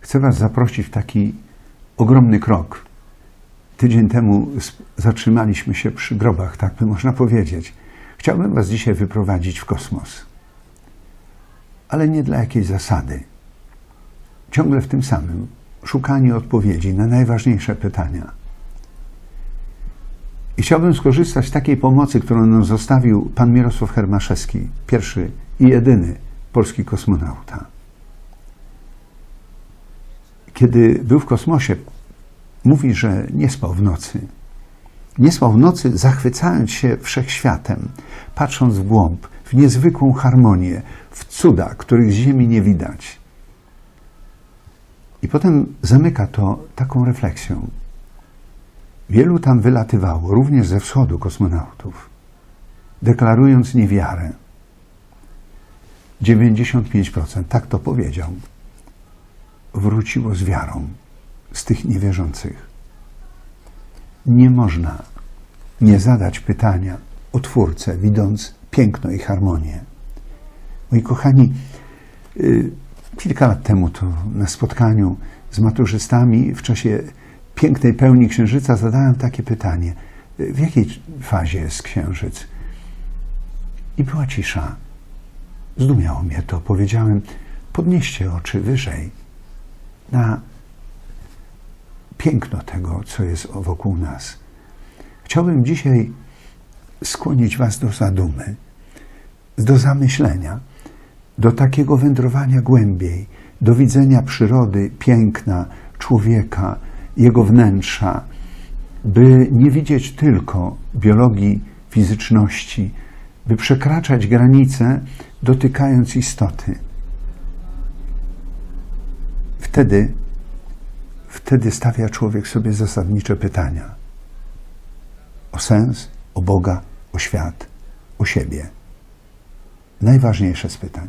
Chcę Was zaprosić w taki ogromny krok. Tydzień temu zatrzymaliśmy się przy grobach, tak by można powiedzieć. Chciałbym Was dzisiaj wyprowadzić w kosmos. Ale nie dla jakiejś zasady. Ciągle w tym samym szukaniu odpowiedzi na najważniejsze pytania. I chciałbym skorzystać z takiej pomocy, którą nam zostawił pan Mirosław Hermaszewski, pierwszy i jedyny polski kosmonauta kiedy był w kosmosie, mówi, że nie spał w nocy. Nie spał w nocy, zachwycając się wszechświatem, patrząc w głąb, w niezwykłą harmonię, w cuda, których z Ziemi nie widać. I potem zamyka to taką refleksją. Wielu tam wylatywało, również ze wschodu kosmonautów, deklarując niewiarę. 95%, tak to powiedział wróciło z wiarą z tych niewierzących. Nie można nie zadać pytania o Twórcę, widząc piękno i harmonię. Moi kochani, y, kilka lat temu to na spotkaniu z maturzystami w czasie pięknej pełni księżyca zadałem takie pytanie: w jakiej fazie jest księżyc? I była cisza. Zdumiało mnie to. Powiedziałem: podnieście oczy wyżej na piękno tego, co jest wokół nas. Chciałbym dzisiaj skłonić Was do zadumy, do zamyślenia, do takiego wędrowania głębiej, do widzenia przyrody, piękna, człowieka, jego wnętrza, by nie widzieć tylko biologii, fizyczności, by przekraczać granice, dotykając istoty wtedy, wtedy stawia człowiek sobie zasadnicze pytania o sens, o Boga, o świat, o siebie. Najważniejsze z pytań.